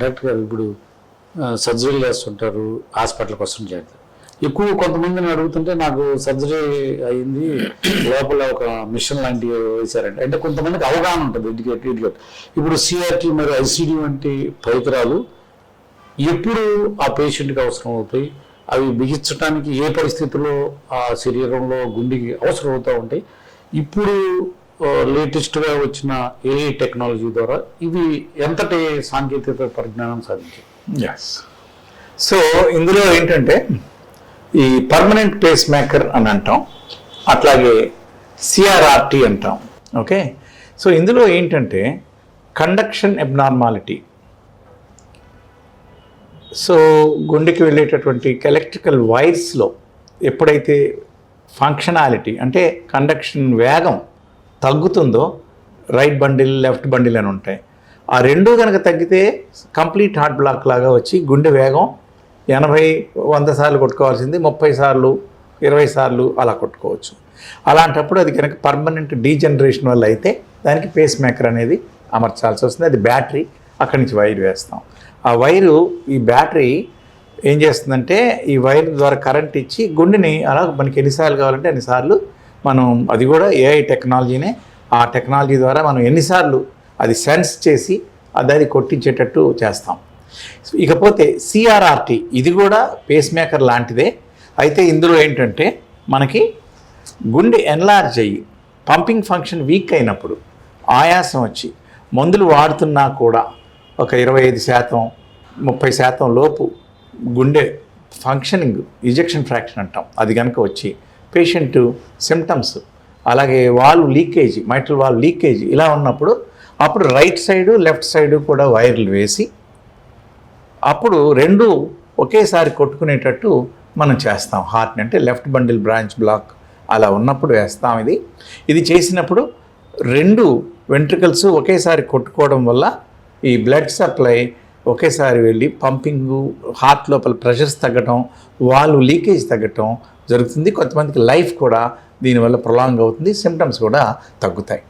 Doctor గారు ఇప్పుడు surgery చేస్తుంటారు హాస్పిటల్కి వస్తుంటే చేస్తారు ఎక్కువ కొంతమందిని అడుగుతుంటే నాకు సర్జరీ అయింది లోపల ఒక మిషన్ లాంటివి వేశారంటే. అంటే కొంతమందికి అవగాహన ఉంటుంది ఎడ్యుకేట్ ఎడ్యుకేట్ ఇప్పుడు సిఆర్టీ మరియు ఐసీడీ వంటి పరికరాలు ఎప్పుడు ఆ పేషెంట్కి అవసరం అవుతాయి? అవి బిగించడానికి ఏ పరిస్థితుల్లో ఆ శరీరంలో గుండెకి అవసరం అవుతూ ఉంటాయి? ఇప్పుడు లేటెస్ట్గా వచ్చిన ఏఐ టెక్నాలజీ ద్వారా ఇవి ఎంతటి సాంకేతిక పరిజ్ఞానం సాధించాయి? ఎస్ సో ఇందులో ఏంటంటే ఈ పర్మనెంట్ పేస్ మేకర్ అని అంటాం అట్లాగే సిఆర్ఆర్టీ అంటాం ఓకే సో ఇందులో ఏంటంటే కండక్షన్ ఎబ్నార్మాలిటీ సో గుండెకి వెళ్ళేటటువంటి ఎలక్ట్రికల్ వైర్స్లో ఎప్పుడైతే ఫంక్షనాలిటీ అంటే కండక్షన్ వేగం తగ్గుతుందో రైట్ బండిల్ లెఫ్ట్ బండిల్ అని ఉంటాయి. ఆ రెండు కనుక తగ్గితే కంప్లీట్ హార్ట్ బ్లాక్ లాగా వచ్చి గుండె వేగం ఎనభై వంద సార్లు కొట్టుకోవాల్సింది ముప్పై సార్లు ఇరవై సార్లు అలా కొట్టుకోవచ్చు. అలాంటప్పుడు అది కనుక పర్మనెంట్ డీజనరేషన్ వల్ల అయితే దానికి పేస్ మేకర్ అనేది అమర్చాల్సి వస్తుంది. అది బ్యాటరీ అక్కడి నుంచి వైర్ వేస్తాం. ఆ వైరు ఈ బ్యాటరీ ఏం చేస్తుందంటే ఈ వైర్ ద్వారా కరెంట్ ఇచ్చి గుండెని అలా మనకి ఎన్నిసార్లు కావాలంటే అన్నిసార్లు మనం అది కూడా ఏఐ టెక్నాలజీనే ఆ టెక్నాలజీ ద్వారా మనం ఎన్నిసార్లు అది సెన్స్ చేసి అది అది కొట్టించేటట్టు చేస్తాం. ఇకపోతే సిఆర్ఆర్టీ ఇది కూడా పేస్ మేకర్ లాంటిదే. అయితే ఇందులో ఏంటంటే మనకి గుండె ఎన్లార్జ్ అయ్యి పంపింగ్ ఫంక్షన్ వీక్ అయినప్పుడు ఆయాసం వచ్చి మందులు వాడుతున్నా కూడా ఒక ఇరవై ఐదు శాతం ముప్పై శాతం లోపు గుండె ఫంక్షనింగ్ ఇజెక్షన్ ఫ్రాక్షన్ అంటాం. అది కనుక వచ్చి పేషెంట్ సిమ్టమ్స్ అలాగే valve leakage mitral valve leakage ఇలా ఉన్నప్పుడు అప్పుడు రైట్ సైడు లెఫ్ట్ సైడు కూడా వైర్లు వేసి అప్పుడు రెండు ఒకేసారి కొట్టుకునేటట్టు మనం చేస్తాం. హార్ట్ అంటే లెఫ్ట్ బండిల్ బ్రాంచ్ బ్లాక్ అలా ఉన్నప్పుడు వేస్తాం ఇది. ఇది చేసినప్పుడు రెండు వెంట్రికల్స్ ఒకేసారి కొట్టుకోవడం వల్ల ఈ బ్లడ్ సప్లై ఒకేసారి వెళ్ళి పంపింగు హార్ట్ లోపల ప్రెషర్స్ తగ్గటం వాళ్ళు లీకేజ్ తగ్గటం జరుగుతుంది. కొంతమందికి లైఫ్ కూడా దీనివల్ల ప్రొలాంగ్ అవుతుంది. సిమ్టమ్స్ కూడా తగ్గుతాయి.